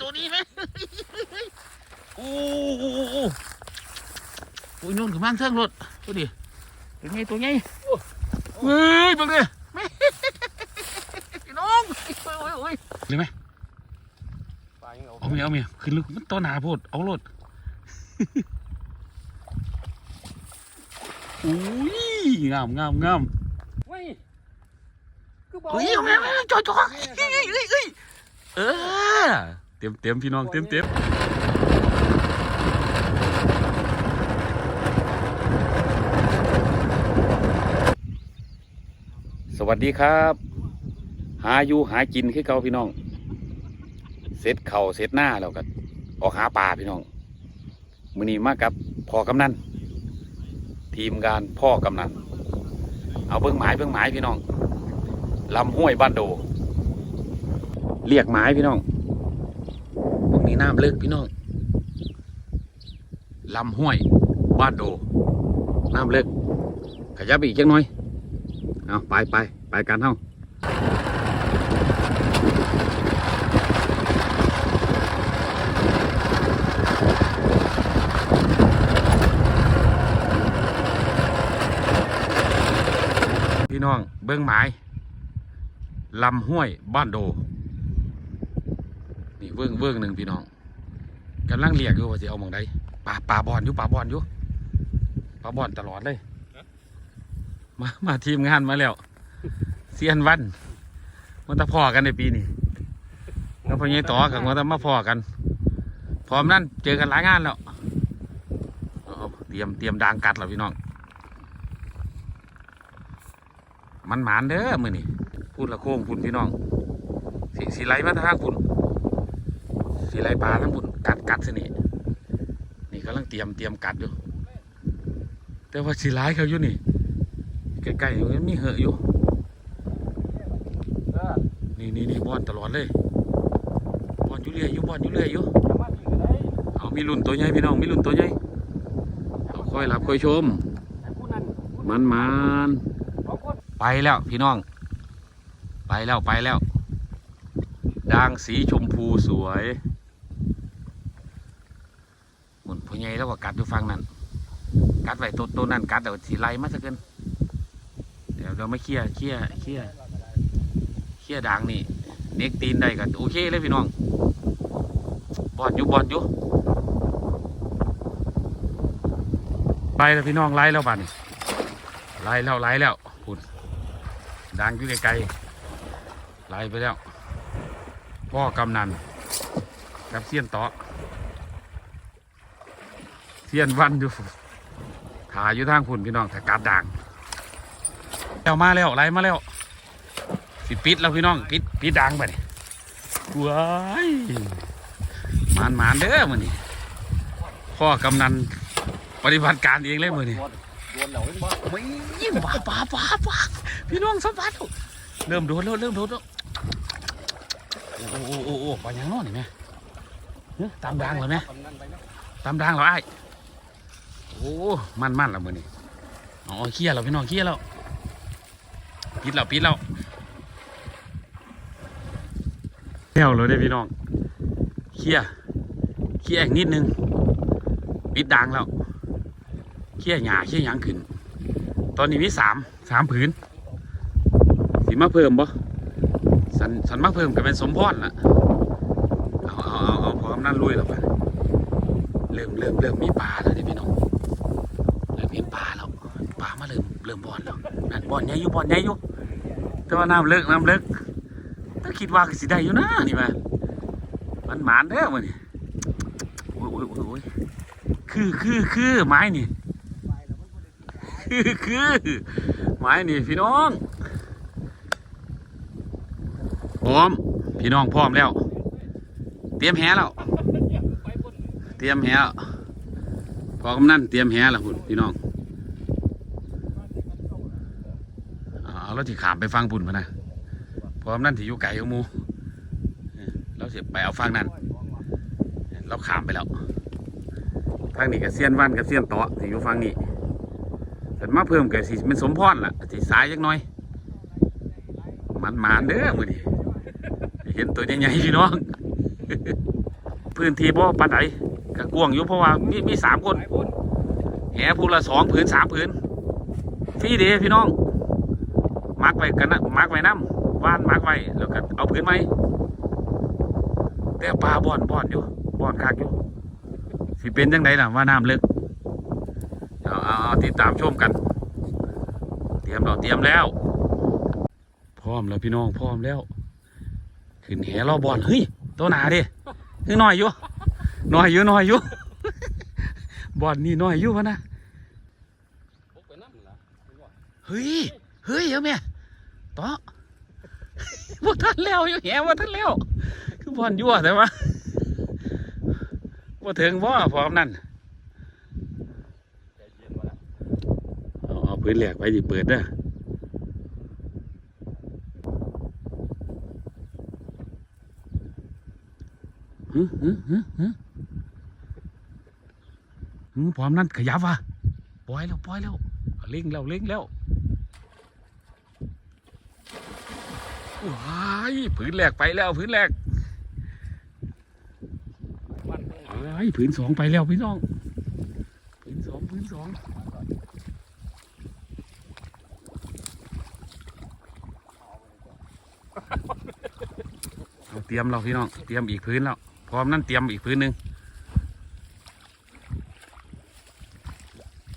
ตัวนี้ไหมโอ้โหโอ้ยโยนขึ้นมาเทิงรถตัวดิตัวไงตัวไงเฮ้ยบังดิแม่พี่น้องโอ้ยโอ้ยโอ้ยไหมเอาเมียเอาเมียขึ้นลึกมันต้นหนาโพดเอารถอุ้ยงามงามงามเฮ้ยคือบอกเฮ้ยเอาเมียเอาเมียจอยจอยเฮ้ยเฮ้ย เฮ้ยเฮ้ยเออ เต็มเต็มพี่น้องเต็มเต็มสวัสดีครับ หาอยู่หากินคือเก่าพี่น้อง เสร็จเข่าวเสร็จหน้าแล้วก็ออกหาปลาพี่น้องมือนี้มากับพ่อกำนันทีมงานพ่อกำนันเอาเบิ้งหมายเบิ้งหมายพี่น้องลำห้วยบ้านโด เรียกหมายพี่น้องพวกนี้น้ำลึกพี่น้องลำห้วยบ้านโด น้ำลึก ขยับอีกจังหน่อย เอาไปไปไปกันเท่าพี่น้องเบิ้องหมายลำห้วยบ้านโด เบิ้งเบิ้งหนึ่งพี่น้องกำลังเรียกอยู่ว่าจะเอาหมองใดปลาปลาบอลอยู่ปลาบอลอยู่ปลาบอลตลอดเลยมามาทีมงานมาแล้วเซียนวันมันตะพอกันในปีนี้แล้วพอยี่ต่อกับมันตะมาพอกัน พร้อมนั่นเจอกันหลายงานแล้วเตรียมเตรียมดางกัดแล้วพี่น้อง มันหมานเด้อมือนี่พูดละโค้งพุ่นพี่น้องสีสีไหลมาทางพุ่น สีไหลปลาทั้งพุ่นกัดกัดสินี่นี่กำลังเตรียมเตรียมกัดอยู่ แต่ว่าสีไหลเขาอยู่นี่ใกล้ๆอยู่มันมีเหอะอยู่นี่นี่นี่บอลตลอดเลยบอลอยู่เรื่อยอยู่บอลอยู่เรื่อยอยู่เอามีรุ่นตัวใหญ่พี่น้องมีรุ่นตัวใหญ่เอาค่อยรับค่อยชม มันมันไปแล้วพี่น้อง ไปแล้วไปแล้วด่างสีชมพูสวย นพ่อใหญ่แล้วก็กัดอยู่ฟังนั้นกัดไว้ตัวตัวนั้นกัดเดี๋ยวสีไล่มาสักเกินเดี๋ยวเราไม่เคลียร์เคลียร์เคลียร์เคลียร์ด่างนี่เน็กตีนได้กันโอเคเลยพี่น้องบอดอยู่บอดอยู่ไล่แล้วพี่น้องไล่แล้วบ้านไล่แล้วไล่แล้วพุ่นด่างอยู่ไกลๆไล่ไปแล้วพ่อกำนันกับเสี้ยนต่อ เทียนวันอยู่ถ่ายอยู่ทางพุ่นพี่น้องแต่กัดด่างแล้วมาแล้วไล่มาแล้วสิปิดแล้วพี่น้องปิดปิดด่างไปนี่ว้ายมานมานเด้อมือนี่พ่อกำนันปฏิบัติการเองเลยมือนี่โดนโดนเหล่านี้บ่ไม่ยิ่งบ้าบ้าบ้าบ้าพี่น้องสัมผัสเริ่มโดนแล้วเริ่มโดนแล้วโอ้โอ้โอ้โอ้ไปยังนอนนี่แม่เฮ้ยตามดังเลยแม่ทำนั่นไปนะตามดังเหรอไอ้ โอ้มันมันแล้วมือนี่อ๋อเคลียร์แล้วพี่น้องเคลียแล้วปิดแล้วปิดแล้วแล้วเลยได้พี่น้องเคลียเคลียอีกนิดนึงปิดดังแล้วเคลียหญ้าเคลียหยังขึ้น ตอนนี้มีสามสามผืนสีมาเพิ่มบ่สันสันมาเพิ่มก็เป็นสมพรล่ะเอาเอาเอาเอาพอกำนันลุยแล้วไปเริ่มเริ่มเริ่มมีปลาแล้วนี่ยพี่น้อง ปลาแล้วปลามาเริ่มเริ่มบอนแล้วนั่นบอนใหญ่อยู่บอนใหญ่อยู่แต่ว่าน้ำเลิกน้ำเลิกถ้าคิดว่าสิได้อยู่นะนี่มามันหมานเด้อมันนี่โอ้ยโอ้ยโอ้ยคือคือคือไม้นี่คือคือไม้นี่พี่น้องพร้อมพี่น้องพร้อมแล้ว เตรียมแหแล้วเตรียมแหพอกำนันเตรียมแหแล้วคุณพี่น้อง เอาเราที่ขามไปฟังปุ่นมานะพร้อกำนันที่อยู่ไกลของมูเราเสียไปเอาฟังนั้นเราขามไปแล้วทางนี้กับเซียนวันกับเซียนเตาะที่อยู่ฟังนี้แต่มาเพิ่มกับสิเป็นสมพรล่ะสิสายจักน่อยมันมานเด้อมือนี้เห็นตัวใหญ่ๆพี่น้อง พื้นที่บ่ปานใดก็กวงอยู่เพราะว่ามีมีสามคนไปพุ่นแหพูละสองผืนสามผืนฟรีเดีพี่น้อง มักไว้กันนะมักไว้น้ำว่านมักไว้แล้วก็เอาผืนไหมแต่ปลาบ่อนบ่อนอยู่บ่อนคักอยู่สิเป็นจังไดล่ะว่าน้ำลึกเอาเอาเอาติดตามชมกัน เตรียมเราเตรียมแล้ว พร้อมแล้วพี่น้องพร้อมแล้ว ขึ้นแหเราบ่อนเฮ้ยตัวหนาดิคือน้อยอยู่น้อยอยู่น้อยอยู่บ่อนนี่น้อยอยู่พะนะเฮ้ย เฮ้ยเอาแม่ ต่อบ่ทันแล้วอยู่แหบ่ทันแล้วคือบอนยั่วแต่ว่าบ่ถึงบ่พร้อมนั่นเย็นมาเอาเอาพื้นแหลกไว้ดิเปิดเด้อฮึฮึฮึฮึฮึพร้อมนั่นขยับว่ะปล่อยแล้วปล่อยแล้วเอาเล่งแล้วเล่งแล้ว ว้ายพื้นแหลกไปแล้วพื้นแหลกวันเพิ่งเอ้ยพื้นสองไปแล้วพี่น้องพื้นสองพื้นสองเอาเตรียมเราพี่น้องเตรียมอีกพื้นแล้วพร้อมนั่นเตรียมอีกพื้นหนึ่ง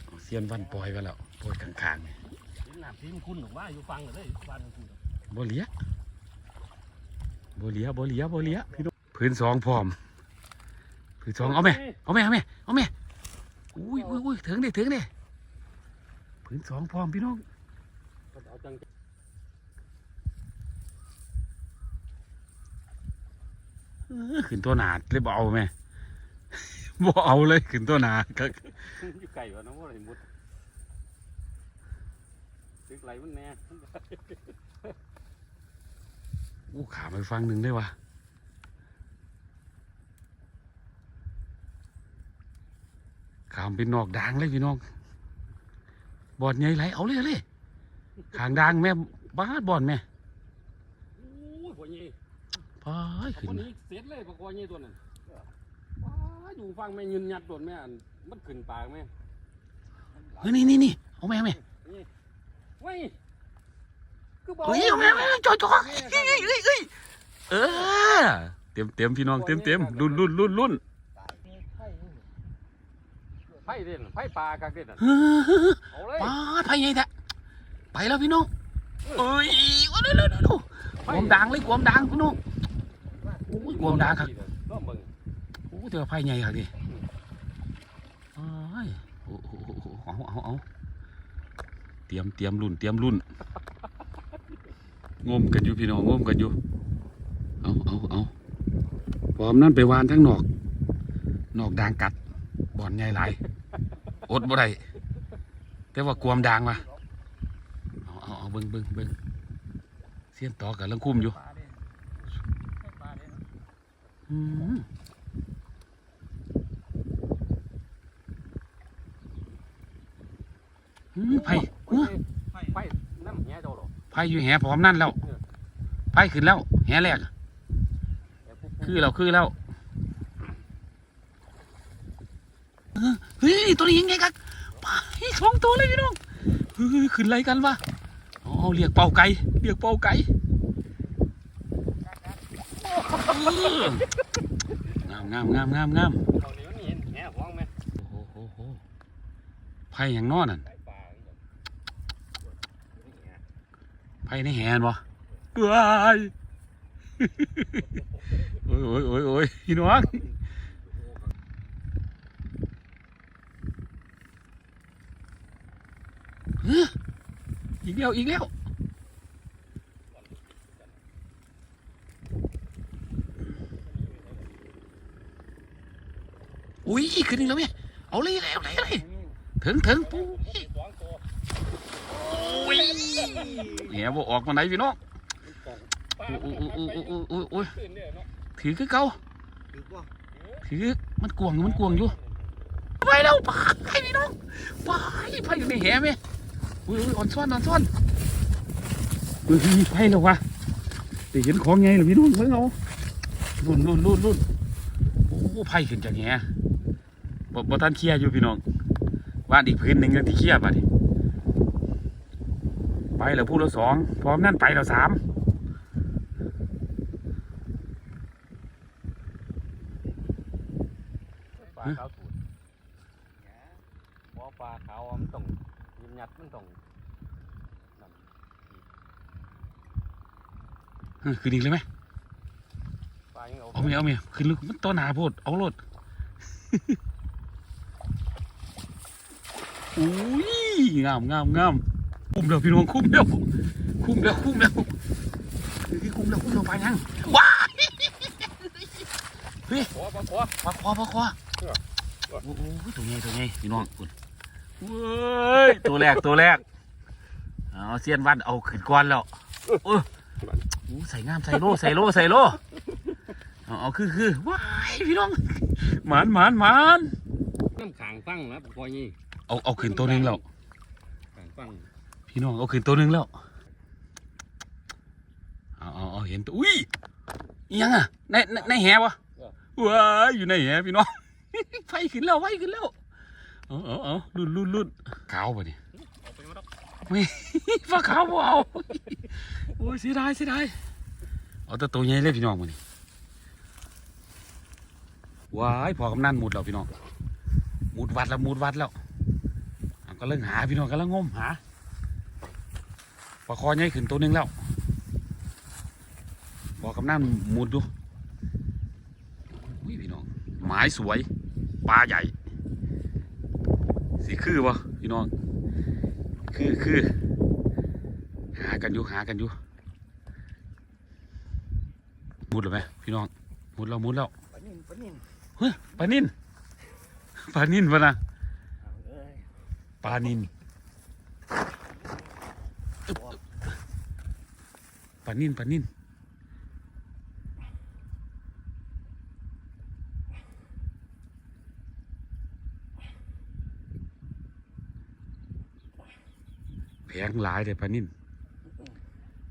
เอาเสียนวันปล่อยไปแล้วปล่อยข้างๆนี่ทีมน้ำทีมคุณหรือว่าอยู่ฟังเลยวันคุณบ่เหลีย บเหลียบเหลียบเหลียพี่น้องพื้นสองพร้อมพื้นสองเอาไหมเอาแม่เอาแม่เอาแม่อุ้ยอุ้ยอุ้ยถึงดิถึงดิผืนสองพร้อมพี่น้องขึ้นตัวหนาเลยบ่เอาแม่บ่เอาเลยขึ้นตัวหนาก็อยู่ไก่วะน้องว่าอะไรมุดตึกไหลมันแน่ อู้ขาไปฟังหนึ่งได้วะขามเป็นนอกด่างเลยพี่น้อง บอดใหญ่ไหลเอาเลยเอาเลยขางด่างแม่บ้าดบอดแม่โอ้ยพวกนี้พายขึ้คนนนี้เสร็จเลยปะกอนี่ตัวนั้นว้าอยู่ฟังแม่ยืนยัดโดนแม่อันมันขึ้นปากแม่เฮ้ยนี่นี่นี่เอาแม่เอาแม่เว้ยคือบอก เฮ้ยเอาแม่เอาแม่จอยจอยเฮ้ยเฮ้ยเฮ้ยเฮ้ยเออเต็มเต็มพี่น้องเต็มเต็มรุ่นรุ่นรุ่นรุ่นไผ่เด่นไผ่ปลากักเด่นน่ะเฮ้ยเอาเลยป้าดไปไงแท้ไปแล้วพี่น้องเอ้ยโอ้ยเร็วเร็วเร็วกวมดังเลยกวมดังพี่น้องโอ้ยกวมดังครับก็มึงโอ้เจอไผ่ใหญ่ครับดิเอ้ยโอ้โหโอ้โหเอาเอาเอาเตรียมเตรียมรุ่นเตรียมรุ่น งมกันอยู่พี่น้องงมกันอยู่ เอาเอาเอาพร้อมนั่นไปวานทั้งนอกนอกด่างกัดบ่อนใหญ่หลายอดบ่ได้แต่ว่ากวมด่างว่ะเอาเอาเอาเบิ้งเบิ้งเบิ้งเสียนต่อกับเรื่องคุ้มอยู่อืมอืมไผ่เอ้อไผ่น้ำแง่เจ้าห รอไผ่อยู่แหพร้อมนั่นแล้วไผ่ขึ้นแล้วแหแรกคือแล้วคือแล้วเออเฮ้ยตัวนี้ยังไงกันไผ่สองตัวเลยพี่น้องเฮ้ยขึ้นไรกันวะอ๋อเรียกเป่าไก่เรียกเป่าไก่งามงามงามงามงามเขาเหนียวนี่เห็นแง่ฟ้องไหมโอ้โหโอ้โหไผ่อย่างนอนั่น ไผ่ปลา ไผ่ ในแหนบ่ว้ายโอ้ยโอ้ยโอ้ยโอ้ยพี่น้องเฮ้ยอีกแล้วอีกแล้วอุ้ยขึ้นอีกแล้วแม่เอาเลยแล้วเลยเลยถึงถึงปูสองตัวอุ้ย แหนบ่ออกมาไหนพี่น้องโอ้ยโอ้ยโอ้ยโอ้ยโอ้ยโอ้ยตื่นเนี่ยเนาถือคือเก่าถือมันกวงมันกวงอยู่ไปแล้วไปพี่น้องไปไปอยู่ในแหไหมอุ้ยอ่อนซ้อนอ่อนซ้อนอุ้ยไปแล้ววะได้เห็นของไงหรอพี่น้องเพิ่งเอารุ่นรุ่นรุ่นรุ่นโอ้ไผ่ขึ้นจากแหบ่บ่ทันเคลียร์อยู่พี่น้องว่าอีกพื้นหนึ่งที่เคลียร์ป่ะดิไป แล้วพูดแล้วสองพร้อมนั่นไปแล้วสามปลาขาวสูตรเพราะปลาขาวมันต้องยืนหยัดมันต้องนั่นเออขึ้นอีกเลยไหมปลายังเอาเอาเมียเอาเมียขึ้นลึกมันต้นหนาโพดเอาโลดอุ้ยงามงามงาม คุ้มแล้วพี่น้องคุ้มแล้วคุ้มแล้วคุ้มแล้วเฮ้ยคุ้มแล้วคุ้มแล้วไปยังว้ายขอปลาขอปลาคอปลาคอเออเออโอ้โหตัวใหญ่ตัวใหญ่พี่น้องคุณเว้ยตัวแรกตัวแรกเอาเซียนวัดเอาขึ้นก้อนแล้วโอ้ยโอ้ใส่งามใส่โลใส่โลใส่โลเอาเอาคือคือว้ายพี่น้องหมานหมานหมานน้ำขางฟังนะปลาคอนี่เอาเอาขึ้นตัวหนึงแล้วขางฟัง พี่น้องเอาขึ้นตัวหนึงแล้วเอาเอาเอาเห็นตัวอุ้ยยังอะในในแหวะว้ายอยู่ในแหพี่น้องไฟขึ้นแล้วไฟขึ้นแล้วเอาเอาเอาลุ่นลุ่นลุ่นขาวป่ะเนี่ยไมดแล้วฟ้าขาวบ่เอาโอ้ยเสียดายเสียดายเอาแต่ตัวใหญ่เลยพี่น้องมานี่ว้ายพอกำนันหมุดแล้วพี่น้องหมุดวัดแล้วหมุดวัดแล้วก็เริ่งหาพี่น้องก็เริ่งงมหา ปลาคอใหญ่ขึ้นตัวหนึงแล้วพอกำนันหมุดดูอุ้ยพี่น้องหมายสวยปลาใหญ่สีคือปะพี่น้องคือคือหากันอยู่หากันอยู่มุดหรือไหมพี่น้องมุดแล้วมุดแล้วปลานิ่นปลานิ่นเฮ้ยปลานินปลานินปะนะเอาเอ้ยปลานินอึ๊บอึ๊บ ปลานินปลานินแพงหลายเลยปลานิน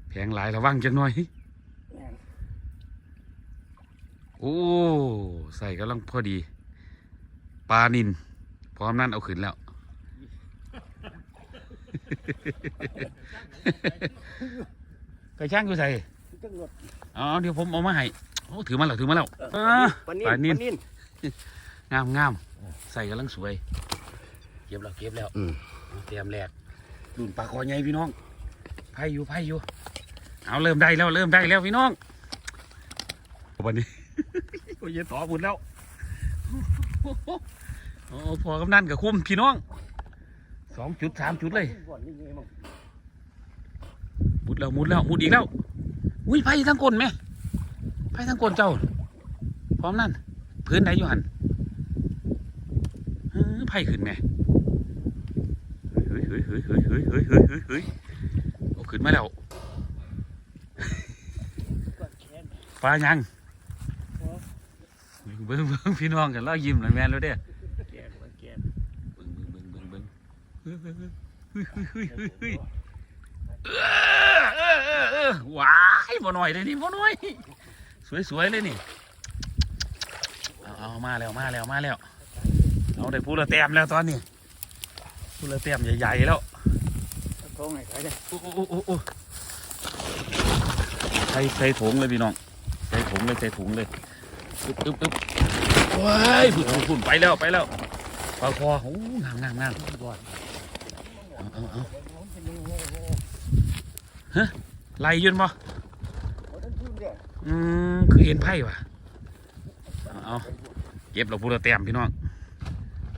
แพงหลายระวังจังหน่อย โอ้ใส่กำลังพอดีปลานินพร้อมนั่นเอาขึ้นแล้ว กระช่างกูใส่จังหวัดอ๋อเดี๋ยวผมเอามาให้โอ้ถือมาแล้วถือมาแล้วเอออ่าปลานิ่นปลานิ่นปลานิ่นงามงามใส่กำลังสวย เก็บแล้วเก็บแล้วอืมเตรียมแรกรุ่นปลาคอใหญ่พี่น้องไพ่อยู่ไพ่อยู่เอาเริ่มได้แล้วเริ่มได้แล้วพี่น้องวันนี้โอ้ยต่อหมดแล้วโอ้พอกำนันกับคุ้มพี่น้อง สองจุดสามจุดเลยก่อนนี่ไงมั่งมุดแล้วมุดแล้วมุดอีกแล้วอุ้ยไพ่ทั้งกลนไหมไพ่ทั้งกลนเจ้า พร้อมนั่นพื้นไหนอยู่หันเออไพ่ขึ้นไหมเฮ้ยเฮ้ยเฮ้ยเฮ้ยเฮ้ยเฮ้ยเฮ้ยเฮ้ยเฮ้ยเอาขึ้นมาแล้วก่อนแขนปลายังโอ้เบิ้งเบิ้งพี่น้องกันแล้วยิ้มเลยแม่นแล้วเด้อ ว้ายบ่หน่อยเลยนี่บ่หน่อย สวยๆเลยนี่เอามาแล้วมาแล้วมาแล้วเอาได้พูละแต้มแล้วตอนนี้พูละแต้มใหญ่ๆแล้วใส่เลยโอ้โอ้โอ้โอ้ใส่ใส่ถุงเลยพี่น้องใส่ถุงเลยใส่ถุงเลยอึ๊บอึ๊บอึ๊บว้ายฝุ่นฝุ่นไปแล้วไปแล้วปลาคอโอ้งามงามงามก่อน เอาเอาเอาไล่ยืนบ่เอาท่านพูดเนี่ยอืมคือเห็นไพ่ว่ะเอาเอาเก็บเราพูละแต้มพี่น้อง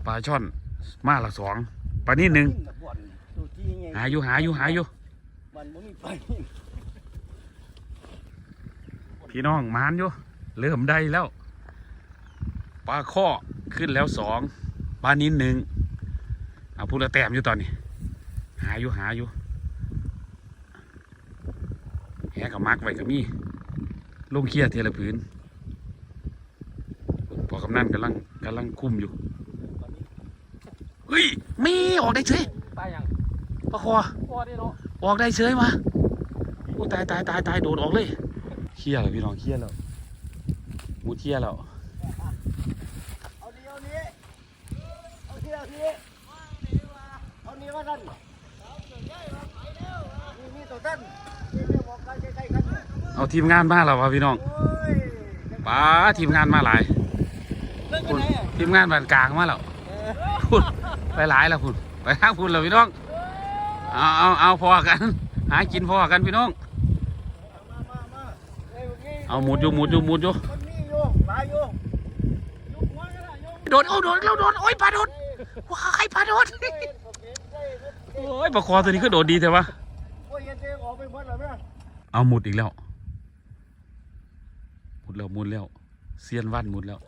ปลาช่อนมาละสองปลานี่หนึ่งบ่อนดูที่ไงหาอยู่หาอยู่หาอยู่บ่อนบ่มีปลานิ่นพี่น้องมานอยู่เริ่มได้แล้วปลาข้อขึ้นแล้วสองปลานินหนึ่งเอาพูดละแต้มอยู่ตอนนี้ หาอยู่หาอยู่แหกับมักไว้กับมีลงเคลียร์เทละพื้นพอกำนันกำลังกำลังคุมอยู่เฮ้ยมีออกได้เฉยตายยังปลาคอพอได้เนาะออกได้เฉยมาโอ้ตายตายตายตายโดดออกเลยเคลียร์เลยพี่น้องเคลียร์แล้วมุดเที่ยแล้วเอานี้เอานี้เอานี้เอานี้เอานี้ว่าท่านนี่นี่ตัวท่านนี่ เรียกบอกกันใกล้ๆกันเอาทีมงานมาแล้ววะพี่น้องโอ้ยป้าทีมงานมาหลายเลิกไปพุ่นไหนอะทีมงานบ้านกลางมาแล้วพุ่นไปหลายแล้วพุ่นไปทางพุ่นแล้วพี่น้องเอาเอาเอาพอกัน หากินพอกันพี่น้องมามามาเอ้ยมื่กี้เอาหมุดอยู่หมุดอยู่หมุดอยู่มันมีอยู่หลายอยู่ยุกหัวกันละยุกโดดเอาโดดเราโดดโอ้ยปลาโดดว้ายปลาโดดเอ้ยผมเห็นได้เห็นโอ้ยปลาคอตัวนี้ก็โดดดีแต่ว่า ไปหมดแล้วแม่เอาหมุดอีกแล้วหมุดแล้วหมุดแล้วเซียนวันหมุดแล้ว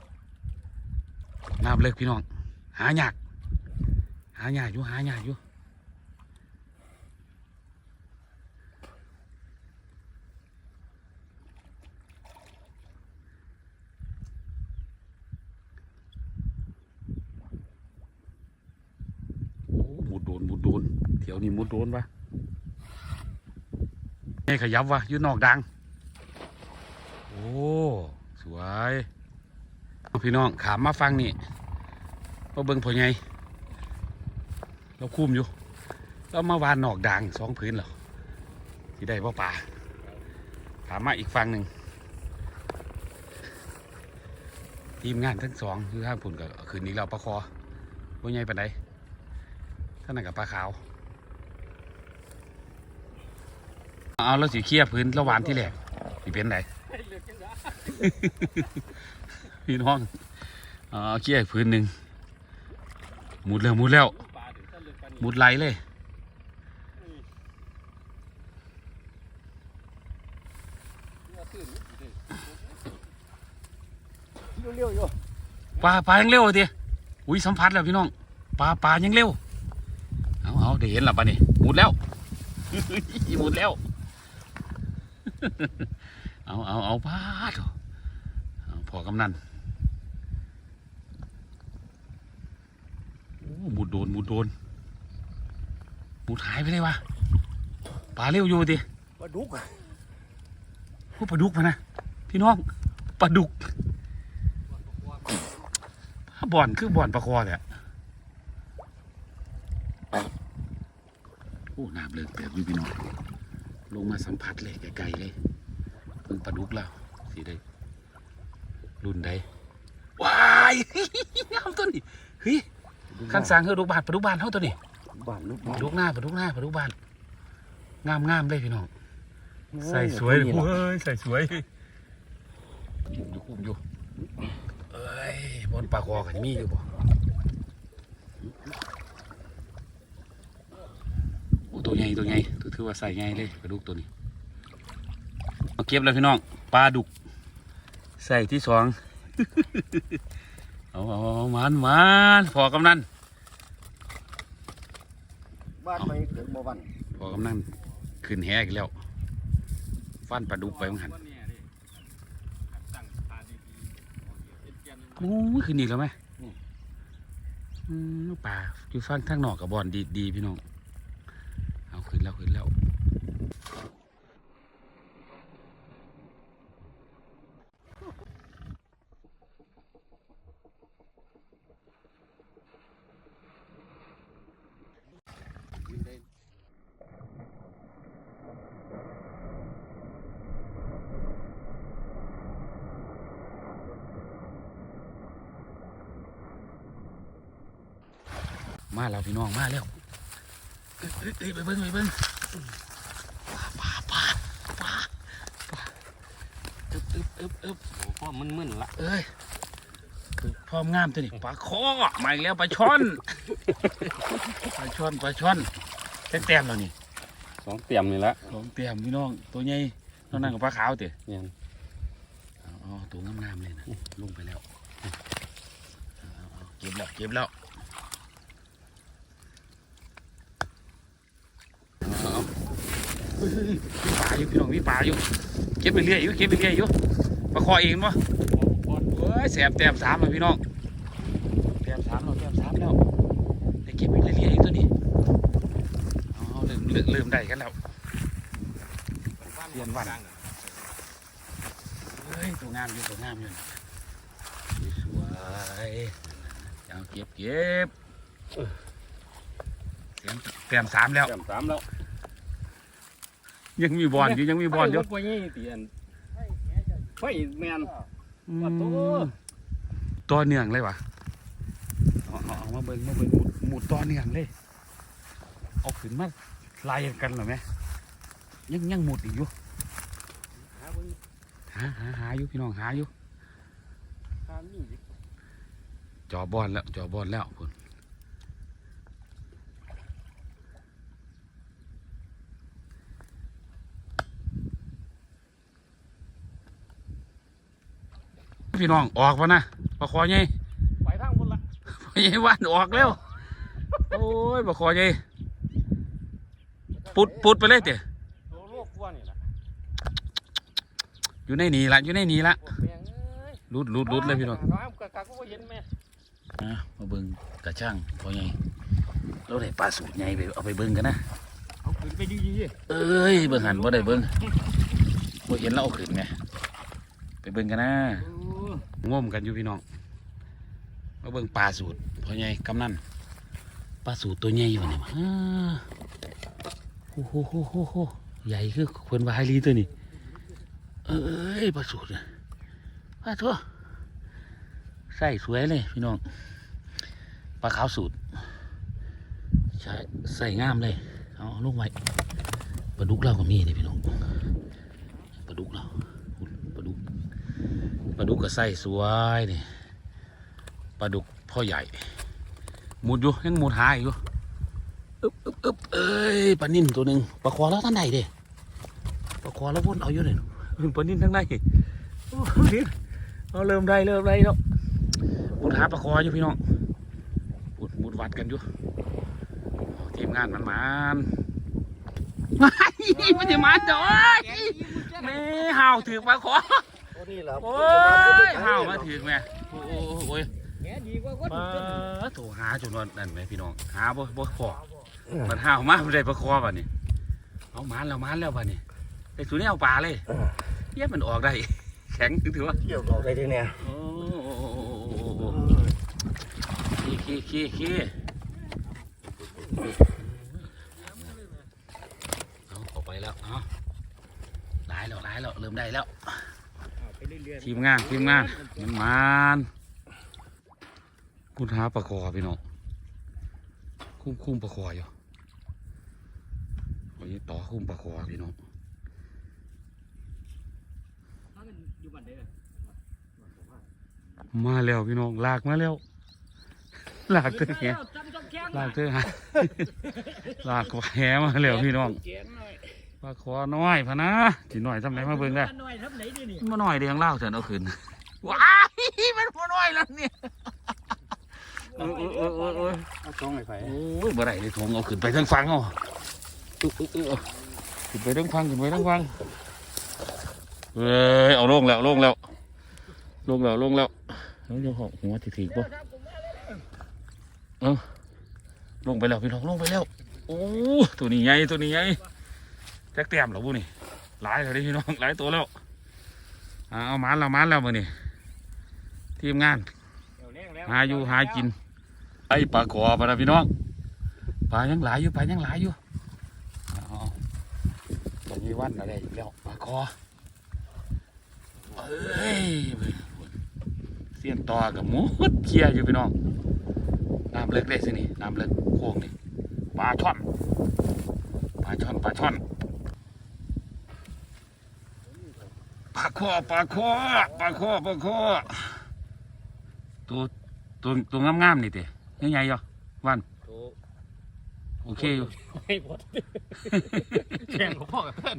น้ำเลิกพี่น้อง หายากหายากอยู่หายากอยู่โอ้หมุดโดนหมุดโดนเที่ยวนี้หมุดโดนปะ นี่ขยับวะยืนนอกดัง โอ้ สวยพี่น้องขามมาฟังนี่มาเบิ่งพ่อใหญ่เราคุ้มอยู่เรามาวานนอกดังสองพื้นหรอที่ได้ป่ป่าขามมาอีกฟังหนึ่งทีมงานทั้งสองคือข้างผุนกับคืนนี้เราประคอพ่อใหญ่ปานใดท่านนั้นกับปลาขาว เอาแล้วสีเคียพื้นระหวานที่แหลกสีเป็นไหนพี่น้องเอ่อเคียพื้นหนึ่งมุดแล้วมุดแล้วมุดไหลเลยปลาปลายังเร็วทีอุ้ยสัมผัสแล้วพี่น้องปลาปลายังเร็วเอาเอาได้เห็นแล้วปะนี่มุดแล้ว มุดแล้ว เอาเอาเอาปลาดเอาพอกำนันโอ้มุดโดนมุดโดนมุดหายไปเลยวะปลาเร็วอยู่ทีปลาดุกโอ้ปลาดุกมานะพี่น้องปลาดุกบ่อนคือบ่อนปลาคอเนี่ยโอ้น้ำเลิกเติบอยู่พี่น้อง ลงมาสัมผัสเลยไกลๆเลยเพิ่งปลาดุกแล้วสิได้รุ่นใดว้ายงามตัวนี้เฮ้ยข้างสร้างเฮ้ยดุกบานปลาดุกบานเท่าตัวนี้บ้านลูกปลาดุกหน้าปลาดุกหน้าปลาดุกบานงามงามๆเลยพี่น้องใส่สวยเลยเว้ยใส่สวยอยู่อยู่คุ้มอยู่เอ้ยบนปลาคอกันมีอยู่บ่โอ้ ตัวใหญ่ตัวใหญ่ถือถือว่าใส่ใหญ่เลยปลาดุกตัวนี้มาเก็บแล้วพี่น้องปลาดุก ใส่ที่สองเอาเอาเอามันมันพอกำนันบ้านไปเกิดบ่วันพอกำนันขึ้นแหอีกแล้วฟันปลาดุกไปมั้งหันวันเนี้ยดิสั่งปลาดีๆเป็นเกียนโอ้ยขึ้นอีกแล้วไหมอืมป่าอยู่ฟังทางนอกกับบอนดีดีพี่น้องเอาขึ้ นแล้วขึ้นแล้วมาแล้วพี่น้องมาแล้ว เอ้ยเอ้ยเอ้ยไปเบิ้งไปเบิ้งปลาปลาปลาปลาปลาอึบอึบอึบอึบพ่อมึนๆละเอ้ยพร้อมงามตัวนี้ปลาคอมาอีกแล้วปลาช่อนปลาช่อนปลาช่อนแต้มๆแล้วนี่สองเตียมนี่ละสองเตียมพี่น้องตัวใหญ่น้องนั่งกับปลาขาวเต๋เนี่ยอาเอตัวงามๆเลยนะลงไปแล้วเก็บแล้วเก็บแล้วเอาเอาเฮ้ยเฮ้ยเฮ้ย มีปลาอยู่พี่น้องมีปลาอยู่ เก็บไปเรื่อยอยู่เก็บไปเรื่อยอยู่ปลาคอเองวะเฮ้ยแสบแต้มสามเลยพี่น้องแต้มสามแล้วแต้มสามแล้วได้เก็บไปเรื่อยๆอยู่ตัวนี้เอาเอาเริ่มเริ่มได้กันแล้วเรียนวันเฮ้ยตัวงามอยู่ตัวงามอยู่เอาเก็บเก็บเสียงเตรียมสามแล้วแต้มสามแล้ว ยังมีบอลอยู่ยังมีบอลอยู่ไฟมันบ่ยี่ตีอันไฟแมน อืว่าตัวมตัวเนื่องเลยวะเอาเอาเอามาเบิ่งมาเบิ่งหมุดหมุดตัวเนื่องเลยเอาขึ้นมาไล่กันเหรอไหมยังยังหมุดอีกอยู่หาเบิ่งหาหาหาอยู่พี่น้องหาอยู่ หามีอีกจอบอลแล้วจอบอลแล้วพุ่น พี่น้องออกวะนะปลาคอใหญ่ไปทางบนละปลาใหญ่วันออกแล้วโอ้ยปลาคอใหญ่ปุดปุดไปเลยเตะโลโลกกว่านี่ล่ะอยู่ในนี่ละอยู่ในนี่ละโอ้แม่งเอ้ยรุดรุดรุดเลยพี่น้องน้ำกะกะก็บ่เห็นแม่อะมาเบิ่งกระช่างพอใหญ่เราได้ปลาสูตรใหญ่ไปเอาไปเบิ่งกันนะเอาขึ้นไปดีเอ้ยเบิ่งหันบ่ได้เบิ่งบ่เห็นแล้วเอาขึ้นไงไปเบิ่งกันนะๆเออ งมกันอยู่พี่น้องมาเบิ่งปลาสูตรพอใหญ่กำนันปลาสูตรตัวใหญ่อยู่เนี่มาโอ้โหโหโหโหใหญ่คือเพิ่นวาไฮรีตัวนี้เอ้ยปลาสูตรเนี่ยปลาทั่วใส่สวยเลยพี่น้องปลาขาวสูตรใช่ใส่งามเลยเอาลงไว้ปลาดุกเราก็มีนี่พี่น้องปลาดุกเราปลา ลาดุกก็ใส่สวยนี่ปลาดุกพ่อใหญ่หมุดอยู่ยังหมุดหายอยู่อึบอึบอึบเอ้ยปลานิ่นตัวหนึ่งปลาคอแล้วท่านใดเด้ปลาคอแล้ววนเอาอยู่เลยปลานิ่นทั้งใดโอ้ยเอาเริ่มได้เริ่มได้แล้วหมุดหาปลาคออยู่พี่น้องหมุดหมุดวัดกันอยู่ทีมงานมันมันไม่ไม่ใช่มันจ้อยไม่ห่าวถือปลาคอ นี่เหรอโอ้ยห่าวมาถึงแม่โอ้โหโอ้ยแง่ดีกว่าคนมาโถหาจนวันนั่นไหมพี่น้องหาบ่บ่พอมันห่าวมาไม่ได้ประคอบ่นี่เอามันแล้วมันแล้วบ่นี่ไอ้สุนี่เอาปลาเลยเยี่ยมันออกได้ แข็งถือว่าเกี่ยวกับอะไรที่เนี่ยโอ้โอ้โอ้โอ้โอ้โอ้ขี้ขี้ขี้ขี้เอาออกไปแล้วเอาได้แล้วได้แล้วเริ่มได้แล้วไปเรื่อย ทีมงานทีมงานมันมานคุณหาปลาคอพี่น้องคุ้มคุ้มปลาคออยู่วันนี้ต่อคุ้มปลาคอพี่น้องๆอยู่บ้านเด้อมาแล้วพี่น้องลากมาแล้วลากเถอะแหจำต้องแข้งลากเถอะฮะลากแหมาแล้วพี่น้องเจียนหน่อย ปลาคอน้อยพะนะจีหน่อยทำไหนมาเบิ่งได้หน่อยทำไหนดินี่มาหน่อยเดียงเล่าเถอะเอาขึ้นว้ายมันพอน้อยแล้วเนี่ยเออเออเออเออเออเอาช่องไอ้ไฟโอ้ยบ่ได้เลยทงเอาขึ้นไปทั้งฟังเอาอึ๊บอึ๊บอึ๊บเอาขึ้นไปทั้งฟังขึ้นไปทั้งฟังเอ้ยเอาลงแล้วลงแล้วลงแล้วลงแล้วแล้วจะหอกหัวถีถีป่ะเอาลงไปแล้วพี่น้องลงไปแล้วโอ้ตัวนี้ใหญ่ตัวนี้ใหญ่ แจ็คเตรียมเหรอบุนี่หลายเลยพี่น้องหลายตัวแล้วอ่าเอามันแล้วมันแล้วมือนี่ทีมงาน หาอยู่หากินไอปลาขอปะนะพี่น้องปลายังหลายอยู่ปลายังหลายอยู่เอาๆตอนนี้วันอะไรอีกแล้วปลาคอเอ้ยเสียนต่อกับหมูดเคลียร์อยู่พี่น้องน้ำเลิกเลยสินี่น้ำเลิกโค้งนี่ปลาช่อนปลาช่อนปลาช่อน ปลาคอปลาคอปลาคอปลาคอตัวตัวตัวงามๆนี่เตะยังไงยอวันโถโอเคอยู่ให้หมดแข่งกับพ่อกับเพื่อน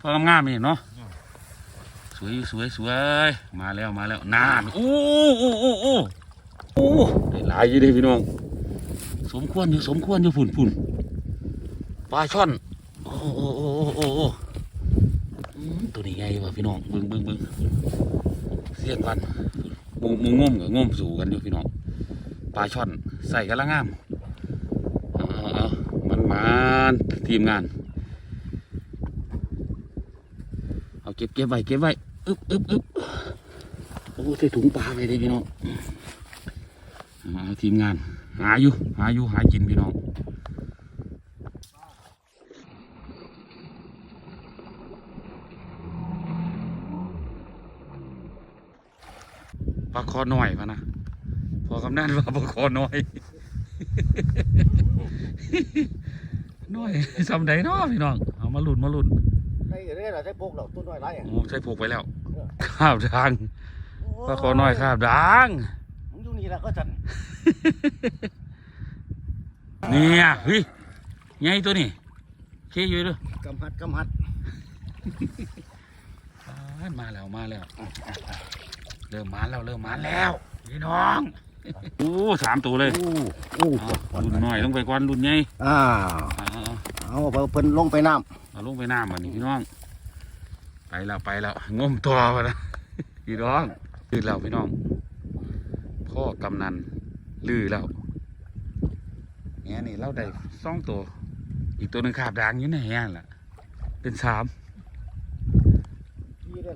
ตัวงามๆนี่เนาะสวยอยู่สวยสวยมาแล้วมาแล้วนานโอ้โอ้โอ้โอ้โอ้ได้หลายอยู่เด้พี่น้องสมควรอยู่สมควรอยู่ฝุ่นฝุ่นปลาช่อนโอ้โอ้โอ้โอ้โอ้โอ้อืมตัวนี้ไงวะ พี่น้องเบิ้งเบิ้งเบิ้งเสียนวันมูมูงมกับงมสู่กันอยู่พี่น้องปลาช่อนใส่กันละงามเอาเอามันมานทีมงาน เอาเก็บเก็บไว้เก็บไว้อึบอึบอึบโอ้ใส่ถุงปลาไปเลยพี่น้องทีมงาน หาอยู่หาอยู่หากินพี่น้องปลาค อหน่อยพะนะพอกำนันว่าปลาคอหน่อยหน่อยสำใดเนาะพี่น้องเอามาลุ่นมาลุ่นไอ้เรื่องอะไรใช้พกเราตัวน้อยไรอะโอ้ใส่ผูกไปแล้วข้าวดังปลาคอหน่อยข้าวดังมึงอยู่นี่แหละก็จันเนี่ยเฮ้ยไงตัวนี้เคอยู่ด้วยกำหัดกำหัดอ่ามาแล้วมาแล้ว เริ่มมาแล้วเริ่มมาแล้วพี่น้องโอ้สามตัวเลยโอ้โอ้เอารุ่นน้อยลงไปก่อนรุ่นใหญ่อ้าวเอาเอาเอาเพิ่นลงไปน้เอาลงไปน้ำมันนี่พี่น้อง ไปแล้วไปแล้วงมตัวมาแล้วพี่น้องลือแล้วพี่น้อง พ่อกำนันลือแล้วเนี่ยนี่เราได้สองตัว อีกตัวหนึ่งขาบดางอยู่ในแห่ล่ะเป็นสามำพี่เด้อ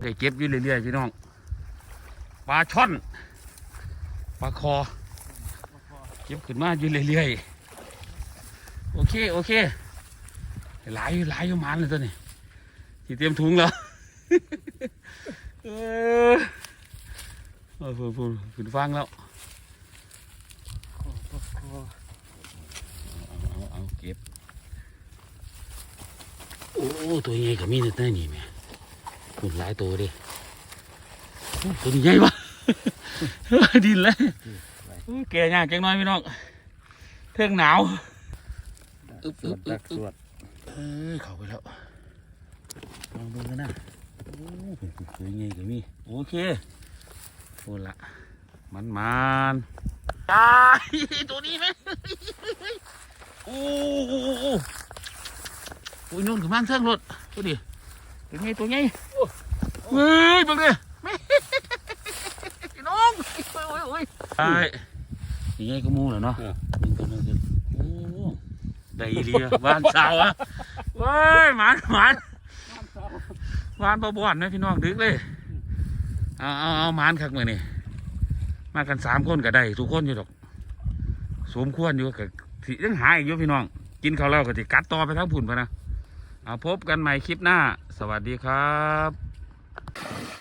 ได้เก็บอยู่เรื่อยๆพี่น้องปลาช่อนปลาคอ เก็บขึ้นมาอยู่เรื่อยๆโอเคโอเคหลายหลายอยู่มันเลยตัวนี้ที่เตรียมถุงแล้วเออเออพูดพูดพูดฟังแล้วเอาเอาเอาเก็บโอ้ตัวใหญ่ก็มีแต่ตัวนี้แม่ พูดหลายตัวดิโอ้ตัวนี้ใหญ่ปะดินเลยโอ้แก่ยากจังน้อยพี่น้องเทิงหนาวอึบอึบอึบอึบเออเข้าไปแล้วลองดูกันนะโอ้เป็นตัวใหญ่ก็มีโอเคพูดละมันมันตายตัวนี้ไหมโอ้โหโอ้ยนุ่นกับมันเทิงรถตัวดิ ตัวใหญ่ตัวใหญ่เฮ้ยบังเลยแม่พี่น้องโอ้ยโอ้ยใช่ยังไงก็มูเหรอเนาะยิงกันเลยกันโอ้ได้อีเลียบ้านเสาอะเว้ยหมันหมันหมันบ่บ่อนนะพี่น้องดึกเลยเอาเอาเอาหมันคักมือนี่มากันสามคนก็ได้ทุกคนอยู่ดอกสมควรอยู่กับสิยังหาอีกอยู่พี่น้อง กินข้าวแล้วก็สิกัดต่อไปทั้งผุนพะนะ เอาพบกันใหม่คลิปหน้า สวัสดีครับ